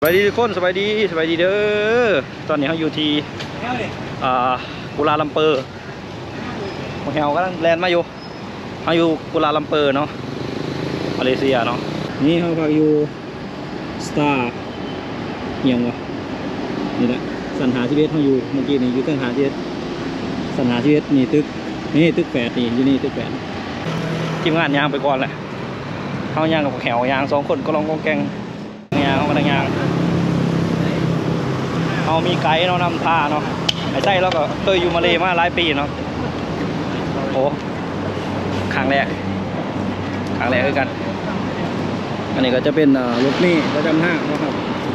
สบายดีทุกคนสบายดีสบายดีเด้อตอนนี้เขาอยู่ที่อ่ากุลาลัมเปอร์โมเฮลกำลังแลนด์มาอยู่เขาอยู่กุลาลัมเปอร์เนาะมาเลเซียเนาะนี่เขาพักอยู่สตาร์เฮียงวะนี่แหละสันหาชีวิตเขาอยู่เมื่อกี้นี่อยู่สันหาชีวิตสันหาชีวิตนี่ตึกนี่ตึกแปดนี่อยู่นี่ตึกแปดทีมงานยางไปก่อนแหละเขายางกับแขวยางสองคนก็ลองกองแกงยางเขากำลังยาง เอามีไกด์เนาะนำท่าเนาะไอ้ไส้เราก็เคยอยู่มาเลมาหลายปีเนาะโอ้ครั้งแรกครั้งแรกคือกัน อันนี้ก็จะเป็นรถนี่ประจำห้างนะครับ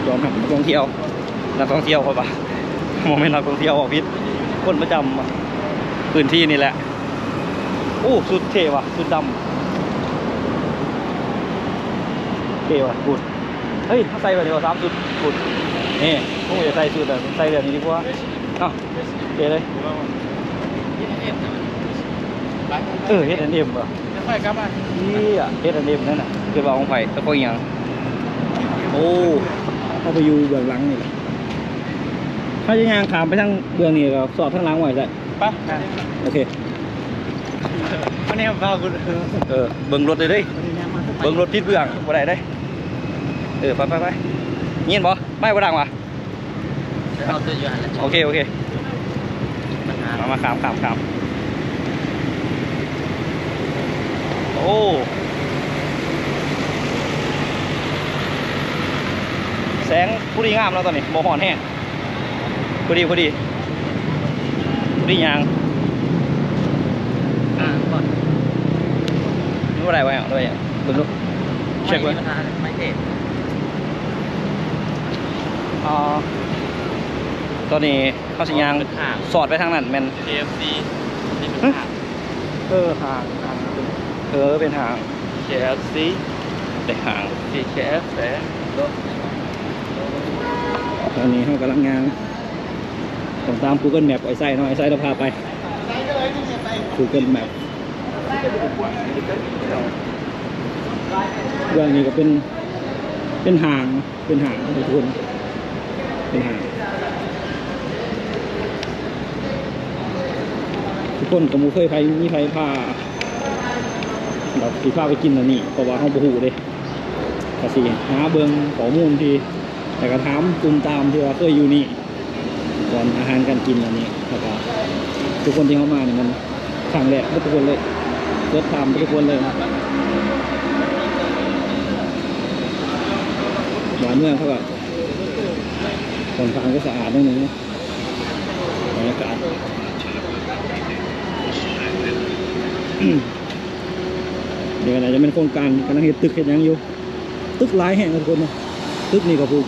ยอมรับนักท่องเที่ยวนักท่องเที่ยวเขาปะโมเมนต์นักท่องเที่ยวออกพิษคนประจำอะพื้นที่นี่แหละโอ้สุดเท่ว่ะสุดดำเท่ว่ะกุดเฮ้ยเขาใส่ไปเดียวสามสุดกุด นี่พวกจะใส่สูตรแบบใส่แบบนี้ดีกว่าเอ้าเจ๊เลยเออเฮ็ดอันเอ็มป่ะค่อยกลับมานี่อะเฮ็ดอันเอ็มนั่นน่ะคือว่าของไผ่ตะโกนยังโอ้เข้าไปอยู่เบื้องหลังนี่แหละถ้าจะย่างขามไปทางเบื้องนี่ก็สอดทางหลังไว้ได้ไปโอเควันนี้พาคุณเออเบิ่งรถเลยเด้ยเบิ่งรถทิศเบื้องบ่ได้ได้เออไปไปไป ยินบ่ไม่บ่ดังว่ะเอาตัวอยู่หันละโอเคโอเคปัญหามามาขามขามขามโอ้แสงผู้ดีงามแล้วตอนนี้โมหอนแห้งพอดีพอดีพอดียางอ่าก่อนนี่ว่าอะไรไว้เอาด้วยอะเบิ่งดูเช็คไว้ปัญหาไม่เท ศอ่าตอนนี้เขาสิยางเป็นห่างสอดไปทางนั้นแมน KFC นี่เป็นห่างเออห่างห่างเออเป็นห่าง KFC แต่ห่าง KF แต่ตอนนี้เขากำลังงานต้องตาม Google Map ไอ้ไส้เนาะไอ้ไส้เราพาไป Google Map เรื่องนี้ก็เป็นเป็นห่างเป็นห่างทุกคนเป็นห่าง ทุกคนก็มูเคยไปมีไฟพาแบบสีพาไปกินอันนี้เพราะว่าเขาบูหูเลยก็สิหาเบิงข้อมูลทีแต่ก็ถามตุมตามที่ว่าเคยอยู่นี่ก่อนอาหารการกินอันนี้แล้วก็ทุกคนที่เข้ามาเนี่ยมันครั้งแรกทุกคนเลยเกิดตามทุกคนเลยหวานเมืองเขาก็ คนทางก็สะอาดนิดนึงนะบรรยากาศเดี๋ยวอาจจะเป็นโครงการกำลังเห็นตึกเห็นยังอยู่ ตึกหลายแห่งนะทุกคนนะตึกนี่ก็ผูก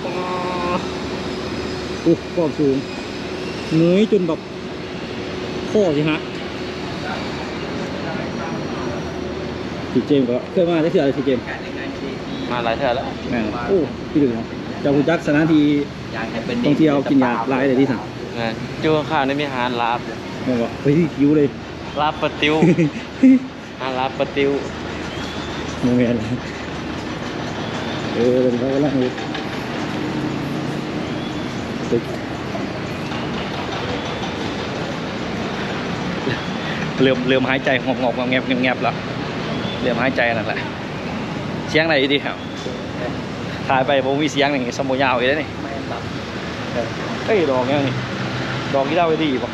อู้ก็สูงเหนื่อยจนแบบข้อสิฮะทีเจมส์ก็เคยมาได้เสืออะไรทีเจมส์มาหลายเท่าแล้วแม่นโอ้พี่ดึงเนาะจากคุณจักสถานที่ อยากให้เป็นท่องเที่ยวกินยาหลายเลยที่สั่งจูข้าวนี่มีอาหารลาบแม่นบอกเฮ้ยหิวเลยลาบปลาติวอาหารลาบปลาติวโมเมนต์เออเป็นเขากำลังเลยตึกเริ่มเริ่มหายใจหอบงอบงอบแงบแงบแล้วเริ่มหายใจนั่นแหละเสียงไหนดีครับถ่ายไปบ่มีเสียงอย่างงี้สมบูยาวอีกแล้วนี่ไม่ ตับเอ้ยดอกยังนี่ดอกที่เราไปดีป่ะ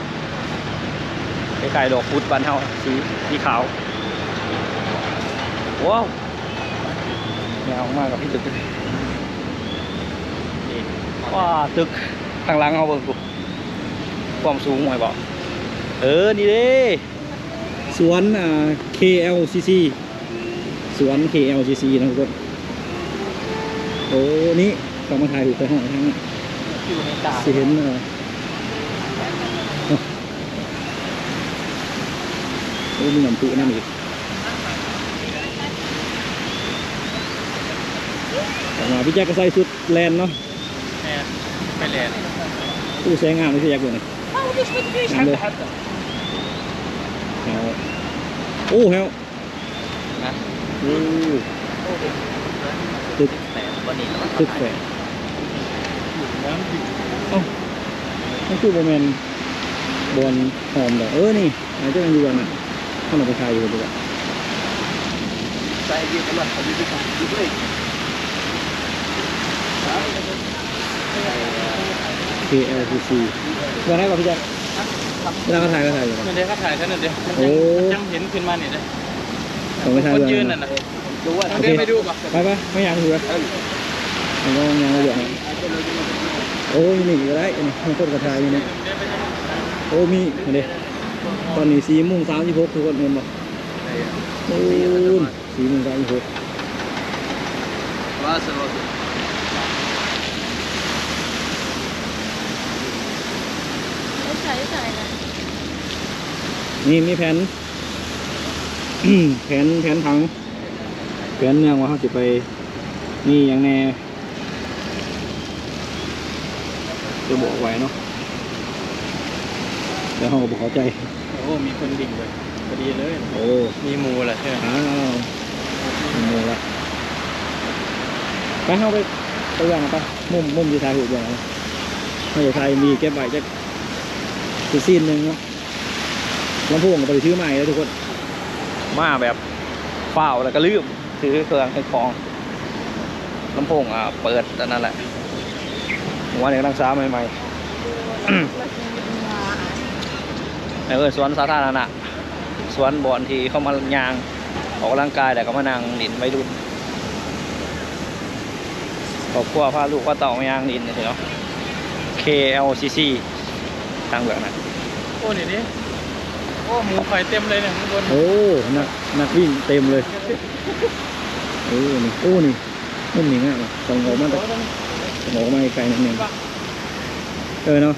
คล้ายๆดอกพุดบานเฮาสีสีขาวว้าวงามมากกับพี่ตึกนี่ว้าตึกข้างหลังเขาเบิ่งกูความสูงหน่อยบอกเออ นี่เด้สวนอ่า KLCC สวน KLCC นะทุกคนโอ้นี่ ต้องมาถ่ายรูปไปห้องทางนี้อยู่ในกาสิเห็นเออโอ้มีน้ำปุน้ำอีกต่อมาพี่แจ็คก็ใส่ชุดแลนด์เนาะแม่ไปเรียนตู้แสงงามเลยพี่แจ็คเลยนี่งามเลยเอาโอ้เฮลนะโอ้ตึกแต่วันนี้ตึกแฝด มันคือโบแมนบอลหอมดอกเออนี่อาจจะยังอยู่อันน่ะขนอกไปชายอยู่ดีกว่าใส่ดีกันหน่อยเอาดีกันดีเลย KLCC วันไหนก่อนพี่แจ๊คเวลาเขาถ่ายก็ถ่ายอยู่นะนั่นเดี๋ยวเขาถ่ายกันนั่นเดียวโอ้ยังเห็นขึ้นมาเนี่เลยผมไม่ถ่ายคนยืนนะน่ะนะดูว่าเดินไปดูป่ะไปไปไม่อยากถือมันก็ยังไม่เดือดนะ โอ้ยนี่ก็ได้อันนี้มันต้นกระชายอยู่นี่โอ้มีอันนี้ตอนนี้สี่โมงสามสิบหกทุกคนเห็นบ่โอ้ยสี่โมงสามสิบหกว่าสโลใส่ใส่นะนี่มีแผนแผนแผนผังแผนเมืองว่าเขาจะไปนี่อย่างแน่ จะบอกไว้เนาะแต่เขาก็บอกเข้าใจ โอ้มีคนดิ่งเลยพอดีเลยโอ้มีหมูแหละใช่ไหมอ้าวโมละไปเข้าไปไปวางไปมุมมุมที่ถ่ายหูอย่างเขาจะถ่ายมีเก็บไว้จะคือซีนหนึ่งเนาะลำโพงก็ไปซื้อใหม่แล้วทุกคน มาแบบเปล่าแล้วก็ลืมซื้อเครื่องให้ของลำโพงอะเปิดอันนั่นแหละ หัวเนี่ยกำลังซ้าใหม่ๆเออสวนสาธารณะสวนบอนที่เข้ามายางออกกำลังกายแต่ก็มานั่งดินไปดุนครอบครัวพาลูกพาเต่ามายางดินนี่เนาะ KLCC ทางเบืองนะโอ้นี่นี่โอ้หมูไฟเต็มเลยเนี่ยข้างบนโอ้นักนักวิ่งเต็มเลยโอ้นี่โอ้นี่นุ่มนี่ง่ายส่งออกมาแต่ส่ งออกมาไกลนิดนึงเออเนาะ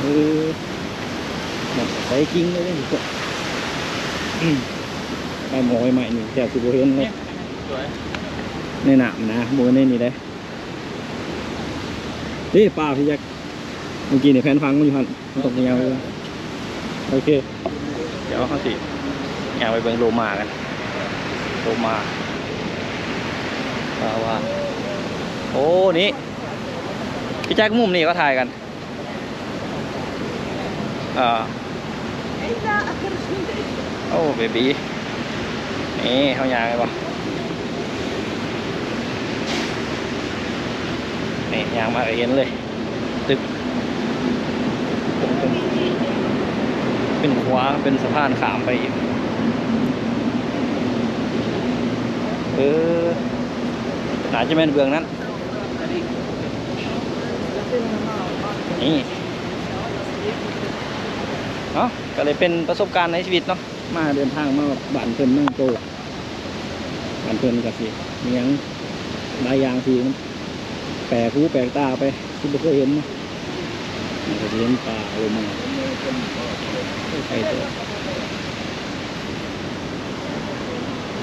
เออแบบใส่กิ้งเลยนี่ก็อืมไปหมอใหม่นี่แถวสุโขทัยเลยสวยในหนามนะโมในนี่ได้นี่ป้าพี่ยักษ์เมื่อกี้เนี่ยแผนฟังมันอยู่หันมันตกยาวเลยโอเค เดี๋ยวเขาสิอยากไปเบิ่งโลมากัน โลมา ว่าว่าโอ้นี่พี่แจ็คมุมนี่ก็ถ่ายกันอ่าโอ้เบบีนี่เขายากไงปะนี่ยางมาเห็นเลย ตึก เป็นขวาเป็นสะพานขามไปอีก เออ น่าจะเป็นเบืองนั้น นี่เนาะก็เลยเป็นประสบการณ์ในชีวิตเนาะมาเดินทางมาบ้านเพิ่นนั่งโตบ้านเพิ่นกับสิมีหยังหลายอย่างที่มันแปลกหูแปลกตาไปที่ไม่เคยเห็นนะมันก็จะเห็นป่าโลมาไปตัว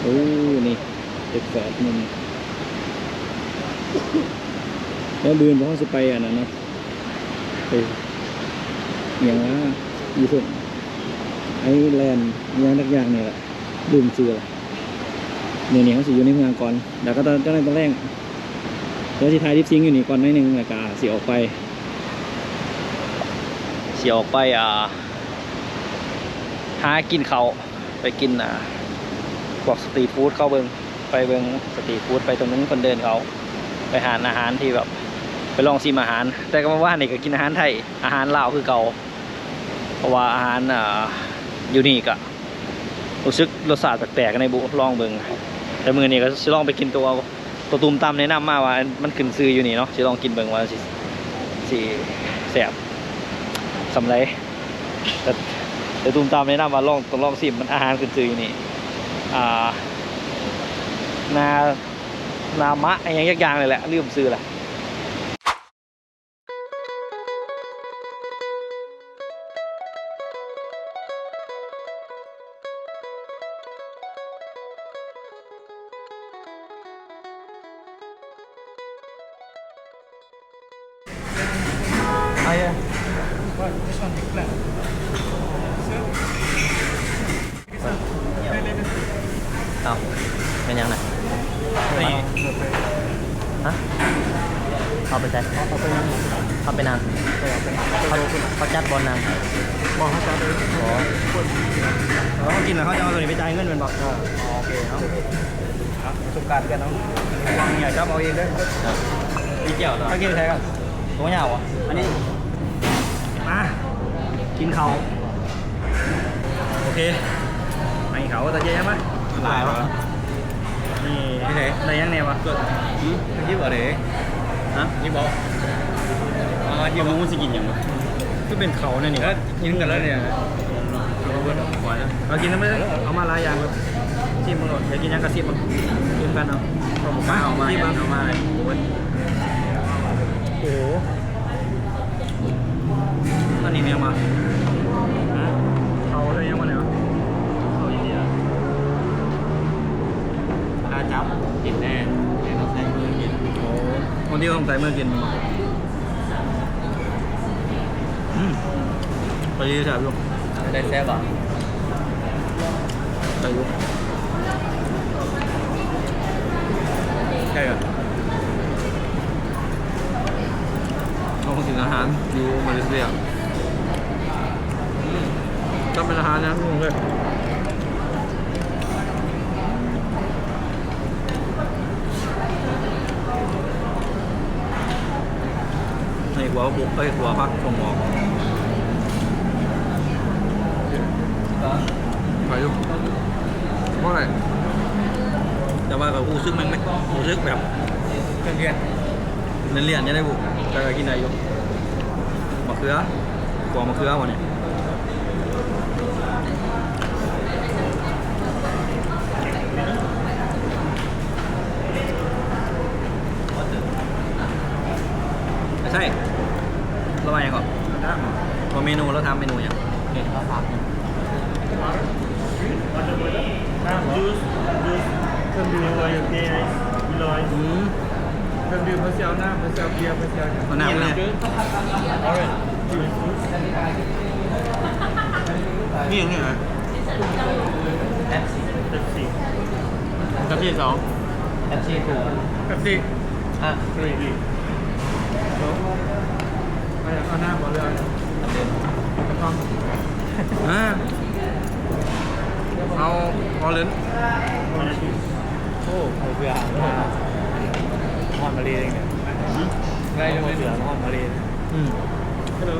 โอ้นี่เด็กแฝดมัน แล้วบืนเพราะจะไปอันนั้นเนาะไปอย่างว่าอยู่ส่วนไอแลนด์ย่างทักอย่างเนี่ยแหละลืมเชือเนี่ยเนี่ยเขาสิอยู่ในเมืองก่อนเดี๋ยวก็ตอนจะได้ตอนแรกเดี๋ยวที่ทายดิฟซิงอยู่นี่ก่อนหนิดนึงแล้วก็สียออกไป เสียออกไปอ่าหากินเขาไปกินอ่าพวกสตรีทฟู้ดเข้าเบิงไปเบิงสตรีทฟู้ดไปตรงนั้นคนเดินเขา ไปหาอาหารที่แบบ ไปลองชิมอาหาร แต่ก็มาว่านี่ก็กินอาหารไทยอาหารลาวคือเก่าเพราะว่าอาหารอยู่นี่ก็รู้สึกรสชาติแปลกๆในบุลองเบิงแต่มือนี้ก็จะลองไปกินตัวตัวตูมตามแนะนำมาว่า มันขึ้นซื้ออยู่นี่เนาะสิลองกินเบิงว่าสิสิแสบสำไรแต่แต่ตูมตามแนะนำว่าลองต้องลองสิมันอาหารขึ้นซื้ออยู่นี่อ่านา นามะอะไรย่างอย่างเลยแหละลืมซื้อแหละอะไรอะเอาเป็นยังไง นี่ฮะเอาไปใส่เอาไปนั่งเอาไปนั่งเขาเขาจัดบอลนั่งบอกเขาจะเลยอ๋อเขากินแล้วเขาจะเอาตัวนี้ไปจ่ายเงินเป็นบอกอ๋อโอเคเอาครับประสบการณ์กันเนาะวางใหญ่จับเอาเองเด้อมีเกี่ยวเหรอถ้ากินใครกันตัวเหยาวอะอันนี้มากินเขาโอเคไปเขาตะเจียบไหมหลายวะนี่ ที่ไหนอะไรยังเนี่ยวะก็ยี่บอกเลยฮะยี่บอกอ่ายี่บอกมันจะกินยังไงก็เป็นเขาเนี่ยนี่แล้วกินกันแล้วเนี่ยเราเบิร์ดขวานเรากินแล้วไม่ได้เอามาหลายอย่างแบบชิมมาหมดอยากกินยังกระซิบมาชิมกันเอาเอาผมมาเอามาชิมเอามาโอ้โหอันนี้เนี่ยมาเอา กินแน่เดี๋ยวเราใช้มือกินโอ้คนที่ต้องใส่มือกินอืมไปยืดฉาบลูกได้แซ่บอะใส่ลูกใช่เหรอเขาคงกินอาหารอยู่มาเลเซียก็เป็นอาหารนะลุงเลย ในหัวบุกเอ้ยหัวพักส่งออกไปดูเพราะอะไรแต่ว่ากับกูซึกมันไหมกูซึกแบบเพื่อนเรียนเรียนจะได้บุกจะกินอะไรอยู่มะเขือปอกมะเขือวะเนี่ยใช่ระบายยังก่อนพอเมนูแล้วทำเมนูยังเก่งข้าวผัด Jus, jus, เครื่องดื่มอะไรอย่างเงี้ยมีลอยอืมเครื่องดื่มภาษาหน้าภาษาเบียร์ภาษาเอาหน้ามาเนี่ยนี่ยังไงเป๊ปซี่กับที่สองแอปชีถูกเป๊ปซี่อะฟรีดีเอาหน้าหมดเลยกระเพาะ อ่าเอาออเลนจ์โอ้โหเบื่อหอมมาลีเองเนี่ยได้ยังไม่เบื่อหอมมาลีอืมฮัลโหล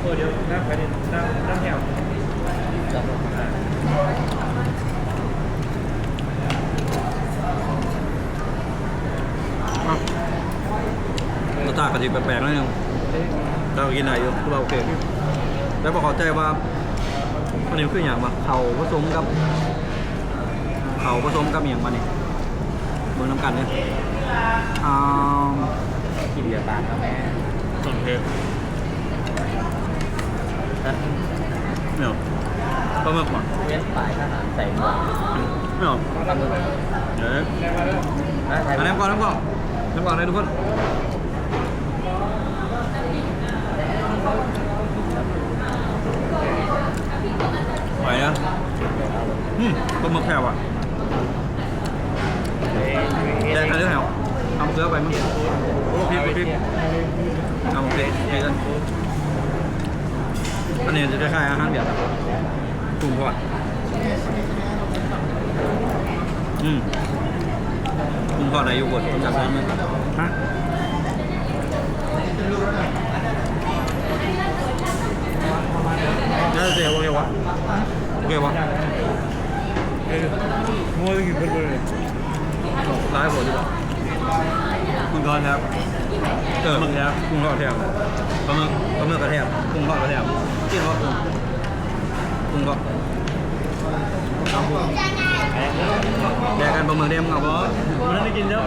โอ้เดี๋ยวน้ำไปดิน้ำน้ำแถวรสชาติกะทิแปลกๆนิดนึง เรากินไหนอยู่เราโอเคแล้วบอกเข้าใจว่าอันนี้คืออย่างวะเขาผสมกับเขาผสมกับอย่างมาเนี่ยเมืองน้ำกันเนี่ยอ่ากินเบียร์ตาลครับแม่ต้นเพชรไม่เอาปลาหมึกว่ะเว้นปลายทหารใส่หมวกไม่เอาเดี๋ยวนะใส่อันน้ำก่อนน้ำก่อนน้ำก่อนเลยทุกคนไหว นะอืมปลาหมึกแผ่วอะแดงกันหรือเปล่าเอาเกลือไปมั้งโอ้พี่พี่เอาโอเกันอันนี้จะคล้ายๆอาหารเบียดอะปรุงทอดอืมปรุงทอดอะไรอยู่บดจับได้มั้ยฮะน่าจะเสียโอเควะ โอเควะมัวกินเพื่อนเลยร้ายผมดีกว่าคุณทอดครับเออมึงครับกุ้งทอดแทบปลาหมึกปลาหมึกกระแทบกุ้งทอดกระแทบกินว่ากุ้งกุ้งทอดเอากุ้งแยกกันปลาหมึกเดียมเอาบ่มันได้กินเยอะ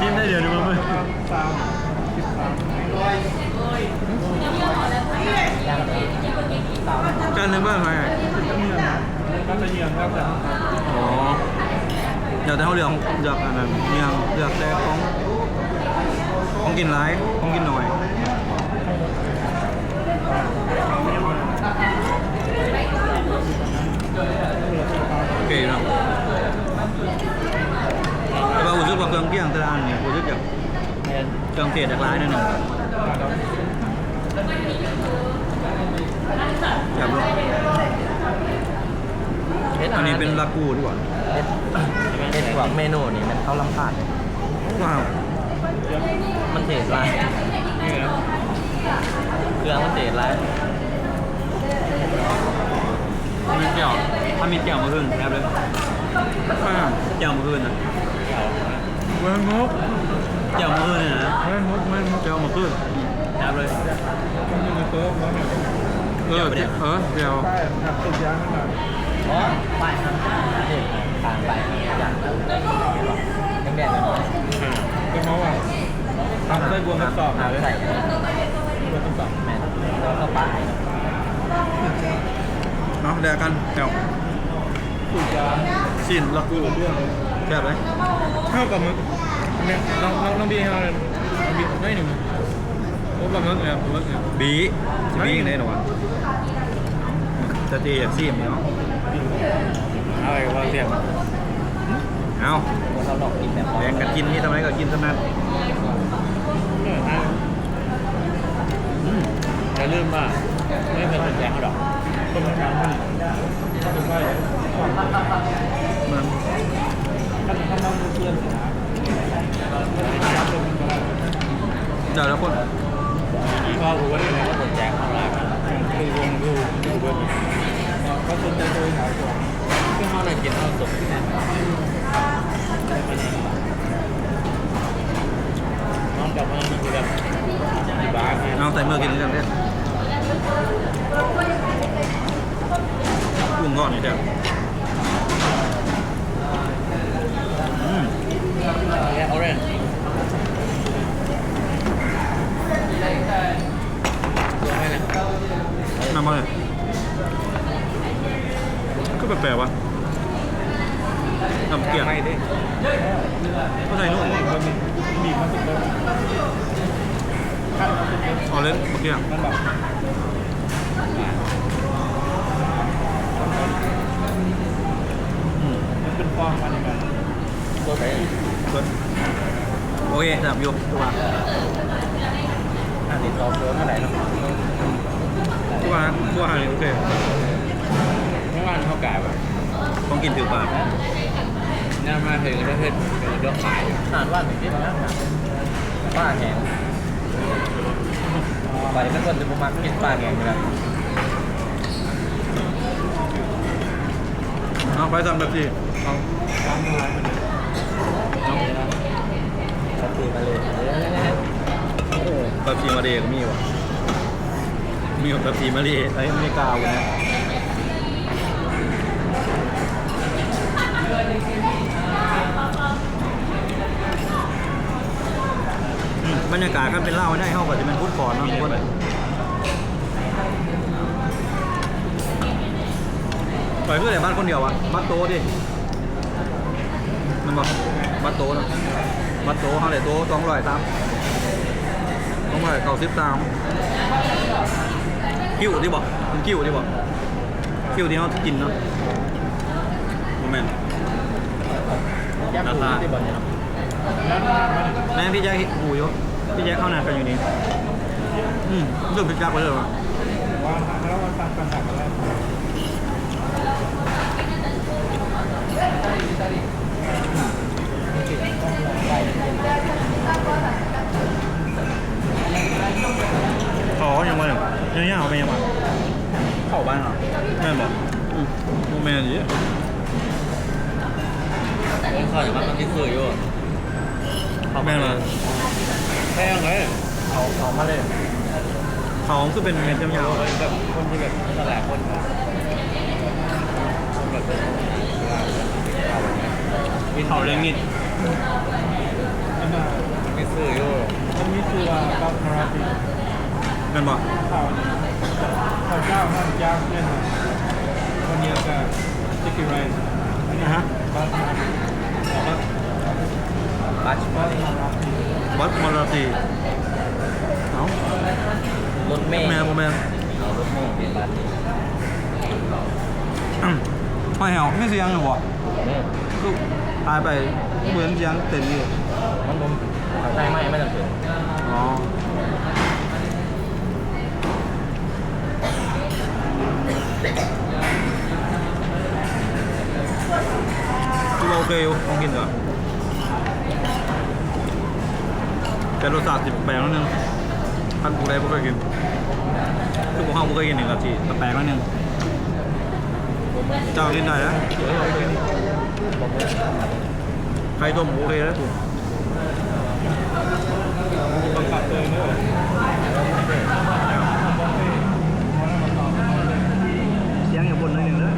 กินได้เดี๋ยวดูมั้ย การนึงบ้างไหมก็จะเยี่ยมครับแต่อ๋อเดี๋ยวแต่เขาเลือกเลือกอันนั้นเลือกเลือกแต่ของของกินร้ายของกินหน่อยโอเคเนาะเครื่องเคียงแต่ละอันเนี่ยกูรู้จักแม่นเครื่องเทศจากร้านนั่นน่ะ แบบว่าเฮ็ดอันนี้เป็นลากูดีกว่าเฮ็ดเฮ็ดพวกเมนูนี่มันเข้าลำพาดว้าวมันเทศไรเครื่องมันเทศไรมีเจียวถ้ามีเจียวมาขึ้นแอบเลยเจียวมาขึ้นนะเมืองมุกเจียวมาขึ้นเนี่ยนะเมืองมุกเมืองมุกเจียวมาขึ้นแอบเลย มันมีโต๊ะแล้วเนี่ยเออเออเจียวใช่ครับติดยางนั่นแหละอ๋อป้ายครับเทศทางไปอย่างแดงๆเลยก็เพราะว่าทำได้บวมทดสอบหาเลยใส่บวมทดสอบแม่นแล้วก็ป้ายเนาะแดกกันเจียวติดยางสิ้นลากูเรื่องเลยแซ่บเลยเท่ากับมึกเนี่ยลองลองลองบีให้เราเลยลองบีได้หนึ่งโอ้ปลาหมึกเนี่ยปลาหมึกเนี่ยบีบียังไงหนู วะจะตีอยากซีมเนาะอะไรว่าเสียงเอาเราลองกินแบบแบ่งกันกินนี่ทำไมก็กินเท่านั้นอย่าลืมว่าไม่เป็นแดงเขาดอกต้มน้ำมันต้มไปมันขั้นขั้นน้ำเทียนนะเดี๋ยวแล้วคนก็รู้ว่าอะไรก็สนใจข้างล่างคือวงดูดูเบอร์ ก็สนใจโดยหาก่อนซึ่งเขาเลยกินข้าวสุกน้องกลับมานี่คือแบบที่บ้านเนี่ยเอาใส่มือกินกันเลยกุ้งก้อนนี่เดียวอืมแค่เขาเล่นน้ำมาเลย ก็แปลกๆวะน้ำเกลียงไม่ได้ก็ใส่นุ่มมันมีบีบมันสุดเลยขั้นมันสุดเลยเอาเล่นเมื่อกี้มันแบบมันเป็นฟองมันอย่างเงี้ยตัวไหนโอเคจับอยู่ตัวอันนี้ต่อเกินเท่าไหร่เนาะตัวตัวหานี่โอเค เมื่อวานเขากายแบบต้องกินถือปากน่ามาถึงประเทศเป็นยกขายอ่านว่าหนึ่งที่นะป้าแหงไปนั่นคนจะมากินป้าแหงอยู่แล้วเอาไปทำแบบนี้เอาฟอะลายมันเลยสตีมาเลยแบบซีมาเดก็มีว่ะมีแบบซีมาเดไอ้อเมริกาวันนี้ บรรยากาศกันเป็นเหล้าได้เข้ากับจะเป็นฟุตฟอร์ดเนาะทุกคนปล่อยเพื่ออะไรบ้านคนเดียวอะบัตโตดิมันบอกบัตโตนะบัตโตเขาเลยโตสองร้อยตามสองร้อยเก้าสิบตามคิ้วที่บอกมันคิวที่บอกคิ้วที่เขากินเนาะโมเมนต์ ยักษ์หูที่บ่อนเนี่ยแม่พี่แจ๊คหูอยู่พี่แจ๊คเข้านานกันอยู่นี่อืมเรื่องพี่แจ๊คไปเลยวะว่าแล้วมันตัดกันตัดกันแล้วอ๋อยังไงยังยังเอาไปยังไงเข้าบ้านเหรอแม่บอกอืมโมเมนต์เยอะเล่นข้าวอย่างมันที่ซื้ออยู่แม่นมาแพงเลยเอาเอามาเลยเขาคือเป็นเม็ดยาวแบบคนที่แบบตลาดคนแบบแบบๆเขาเลี้ยงนิดอันน่ะที่ซื้ออยู่มันมีตัวบัฟมาราตีแม่นบอกข้าวนี่ข้าวเจ้านั่นเจ้าเนี่ยนะคนเดียวกับจิกกี้ไรซ์อันนี้นะฮะบัฟมาราตี บัฟบัชบัฟมาราตีวัดมอราตีเอารถเมย์แม่โมเมนต์เอารถเมย์เป็นบัสอืมโอไม่เหรอไม่เสียงหรอวะนี่คือตายไปเหมือนเสียงเต็มเลยมันผมใช่ไหมไม่ต้องเสียอ๋อคือโอเคอยู่ต้องกินก่อแต่รสชาติแปลกนิดนึงท่านผู้ใดไม่เคยกินคือพวกเขาไม่เคยกินหนึ่งกับที่แปลกนิดนึงเจ้ากินได้นะไข่ต้มโอเคแล้วถูกบังคับตัวเองด้วยสียงอยู่บนนิดนึงนะ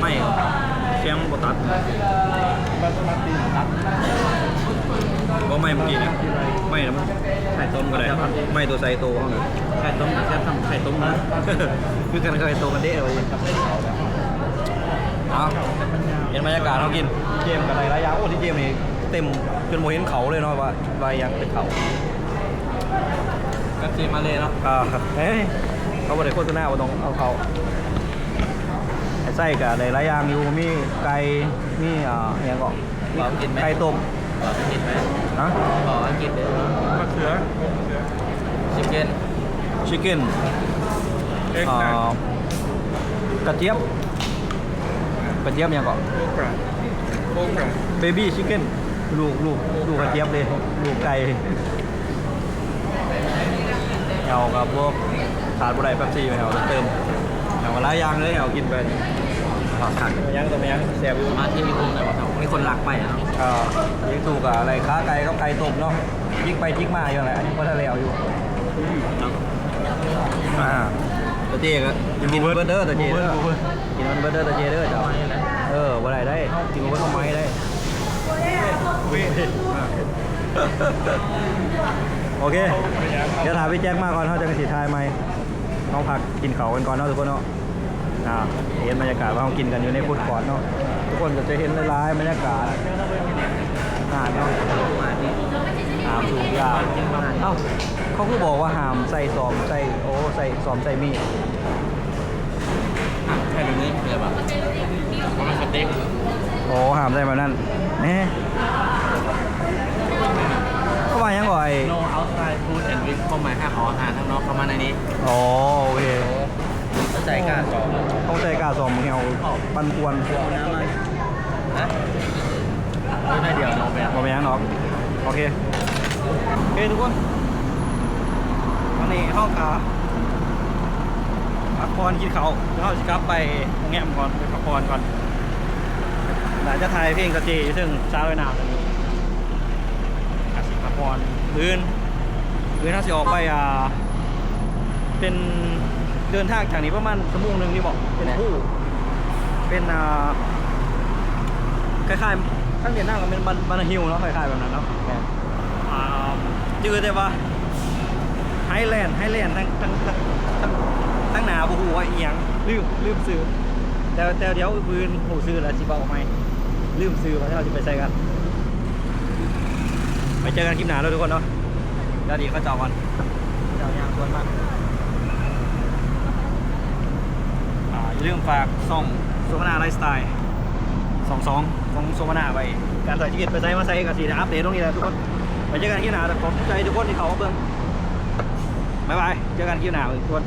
ไม่เสียงบตัดบัสมาติตัดก็ไม่เมื่อกี้เนี่ยไม่นะมันไข่ต้มก็ได้ไม่ตัวไซโตเขาเนี่ยไข่ต้มแค่ทำไข่ต้มนะคือกันไข่โตกันเด้เลยเอาเห็นบรรยากาศเรากินเกมกับอะไรหลายอย่างโอ้ที่เกมนี่เต็มจนโมเห็นเขาเลยเนาะว่าลายยังเป็นเขาก็จีมาเลยเนาะอ่าเฮ้ยเขาบอกเลยโฆษณาว่าต้องเอาเขา ไอ้ไส้กับอะไรหลายอย่างอยู่มีไก่มีอ่าอหย่างก็บอกกินไหม ไก่ต้มบอกกินไหมนะบอกกินเด้อมะเขือมะเขือชิคเก้นชิคเก้นเอ็กอ่ซ์แนากระเจี๊ยบกระเจี๊ยบอหย่างก็โคกระโคกระเบบี้ชิคเก้นลูกลูกลูกกระเจี๊ยบเลยลูกไก่เอากับพวกขาดบุไรแป๊บซี่ไปเอาเติมเอามาหลายอย่างเลยเอากินไปขาดขาดยังตัวไม่ยังแซ่บอยู่มาที่ญี่ปุ่นหน่อยว่ามีคนรักไปอะอ่ายิงถูกกับอะไรค้าไก่ก็ไก่ต้มเนาะยิงไปยิงมาอยู่อะไรอันนี้ก็ทะเลเอาอยู่อ่าตัวเจ๊ก็กินเบอร์เดอร์ตัวเจ๊เด้อกินมันเบอร์เดอร์ตัวเจ๊เด้อจ้ะเออวันไหนได้กินมันทำไมได้โอเคเดี๋ยวถามพี่แจ็คมาก่อนเขาจะกระสีทายไหมน้องผักกินเขากันก่อนเนาะทุกคนเนาะ อ่าเห็นบรรยากาศว่าเขากินกันอยู่ในฟุตคอร์ทเนาะทุกคนก็จะเห็นหลายๆบรรยากาศอาหารเนาะหามสูบยาเอ้าเขาคือบอกว่าหามใส่ซอมใส่โอ้ใส่ซอมใส่มีดแค่ตรงนี้เดี๋ยวแบบเพราะมันสเต็กโอ้หามใส่แบบนั้นแหน่เข้ามายังก่อนไอ้โน outside food and drink เข้ามาห้าขออาหารทั้งนอกเข้ามาในนี้อ๋อโอเคเข้า ใจกันก่อนต้องใส่กาซอมเหี่ยวปันปวนน้ำไหมนะไม่ได้เดียวน้องแบบบอไปยังหรอกโอเคโอเคทุกคนวันนี้ห้องขาพักผ่อนกินเขาวแล้วเราจะกลับไปโรงแรมก่อนไปพักผ่อนก่อนหลังจะถ่ายเพลงกระเจซึ่งเช้าไว้นานแล้วอาสิพักผ่อนพื้นพื้นถ้าสิออกไปอ่าเป็น เดินทางจากนี้ประมาณชั่วโมงหนึ่งนี่บอกเป็นผู้เป็นอ่าคล้ายๆตั้งแต่นั่งก็เป็นบันบันฮิลเนาะคล้ายๆแบบนั้นเนาะอ่าจือแต่ว่าไฮแลนด์ไฮแลนด์ทั้งทั้งทั้งทั้งทั้งหนาบูฮูว่าอีหยังลืมลืมซื้อแต่แต่เดี๋ยวปืนหูซื้อแล้วสิบอกไหมลืมซื้อมาที่เราจะไปใส่กันไปเจอกันคลิปหน้าแล้วทุกคนเนาะเดี๋ยวดีเขาเจาะก่อนเจาะยางส่วนมากอ่าอย่าลืมฝากส่องโซมนาไลฟ์สไตล์สองสองของโซมานาไปการใส่ชีวิตไปใส่มาใส่กับสีนะอัปเดตตรงนี้แหละทุกคนไปเจอกันที่หนาแต่ขอบใจทุกคนที่เขามาเบิ่งบ๊ายบายเจอกันที่หนาทุกคน